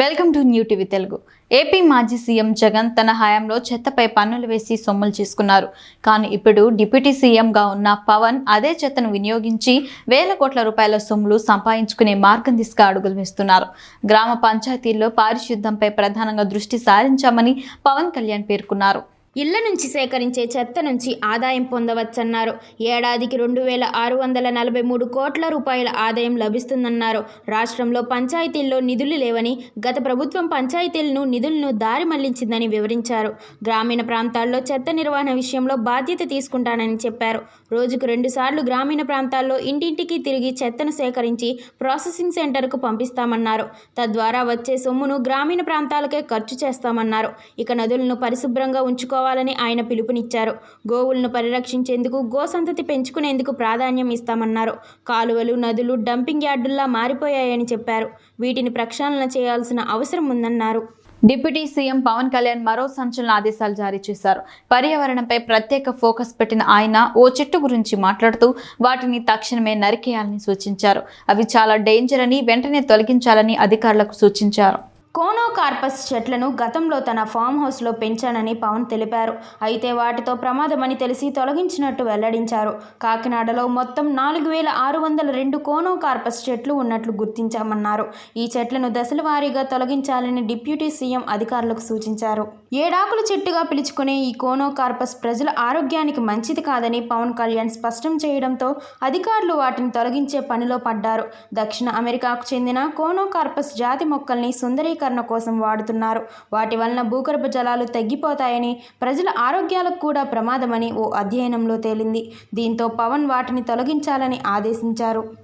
Welcome to new TV Telugu. AP మాజీ CM Jagan తన హయాంలో చెత్తపై పన్నులు వేసి సొమ్ములు చేసుకున్నారు. కానీ ఇప్పుడు డిప్యూటీ సీఎంగా ఉన్న పవన్ అదే చెత్తను వినియోగించి వేల కోట్ల రూపాయల సొమ్ములు సంపాదించుకునే మార్గం దిశగా అడుగులు వేస్తున్నారు. గ్రామ పంచాయతీల్లో పారిశుద్ధ్యంపై ప్రధానంగా దృష్టి సారించామని పవన్ కళ్యాణ్ పేర్కొన్నారు. ఇళ్ళ నుంచి సేకరించే చెత్త నుంచి ఆదాయం పొందవచ్చన్నారు. ఏడాదికి రెండు వేల ఆరు వందల నలభై మూడు కోట్ల రూపాయల ఆదాయం లభిస్తుందన్నారు. రాష్ట్రంలో పంచాయతీల్లో నిధులు లేవని గత ప్రభుత్వం పంచాయతీలను నిధులను దారి మళ్ళించిందని వివరించారు. గ్రామీణ ప్రాంతాల్లో చెత్త నిర్వహణ విషయంలో బాధ్యత తీసుకుంటానని చెప్పారు. రోజుకు రెండుసార్లు గ్రామీణ ప్రాంతాల్లో ఇంటింటికి తిరిగి చెత్తను సేకరించి ప్రాసెసింగ్ సెంటర్కు పంపిస్తామన్నారు. తద్వారా వచ్చే సొమ్మును గ్రామీణ ప్రాంతాలకే ఖర్చు చేస్తామన్నారు. ఇక నదులను పరిశుభ్రంగా ఉంచుకోవాలని ఆయన పిలుపునిచ్చారు. గోవులను పరిరక్షించేందుకు గోసంతతి పెంచుకునేందుకు ప్రాధాన్యం ఇస్తామన్నారు. కాలువలు నదులు డంపింగ్ యార్డుల్లా మారిపోయాయని చెప్పారు. వీటిని ప్రక్షాళన చేయాల్సిన అవసరం ఉందన్నారు. డిప్యూటీ సీఎం పవన్ కళ్యాణ్ మరో సంచలన ఆదేశాలు జారీ చేశారు. పర్యావరణంపై ప్రత్యేక ఫోకస్ పెట్టిన ఆయన ఓ చెట్టు గురించి మాట్లాడుతూ వాటిని తక్షణమే నరికేయాలని సూచించారు. అవి చాలా డేంజర్ అని వెంటనే తొలగించాలని అధికారులకు సూచించారు. కోనోకార్పస్ చెట్లను గతంలో తన ఫామ్ హౌస్లో పెంచానని పవన్ తెలిపారు. అయితే వాటితో ప్రమాదమని తెలిసి తొలగించినట్టు వెల్లడించారు. కాకినాడలో మొత్తం నాలుగు వేల ఆరు వందల రెండు కోనోకార్పస్ చెట్లు ఉన్నట్లు గుర్తించామన్నారు. ఈ చెట్లను దశల వారీగా తొలగించాలని డిప్యూటీ సీఎం అధికారులకు సూచించారు. ఏడాకుల చెట్టుగా పిలుచుకునే ఈ కోనోకార్పస్ ప్రజల ఆరోగ్యానికి మంచిది కాదని పవన్ కళ్యాణ్ స్పష్టం చేయడంతో అధికారులు వాటిని తొలగించే పనిలో పడ్డారు. దక్షిణ అమెరికాకు చెందిన కోనోకార్పస్ జాతి మొక్కల్ని సుందరీకరణ కోసం వాడుతున్నారు. వాటి వలన భూగర్భ జలాలు తగ్గిపోతాయని ప్రజల ఆరోగ్యాలకు కూడా ప్రమాదమని ఓ అధ్యయనంలో తేలింది. దీంతో పవన్ వాటిని తొలగించాలని ఆదేశించారు.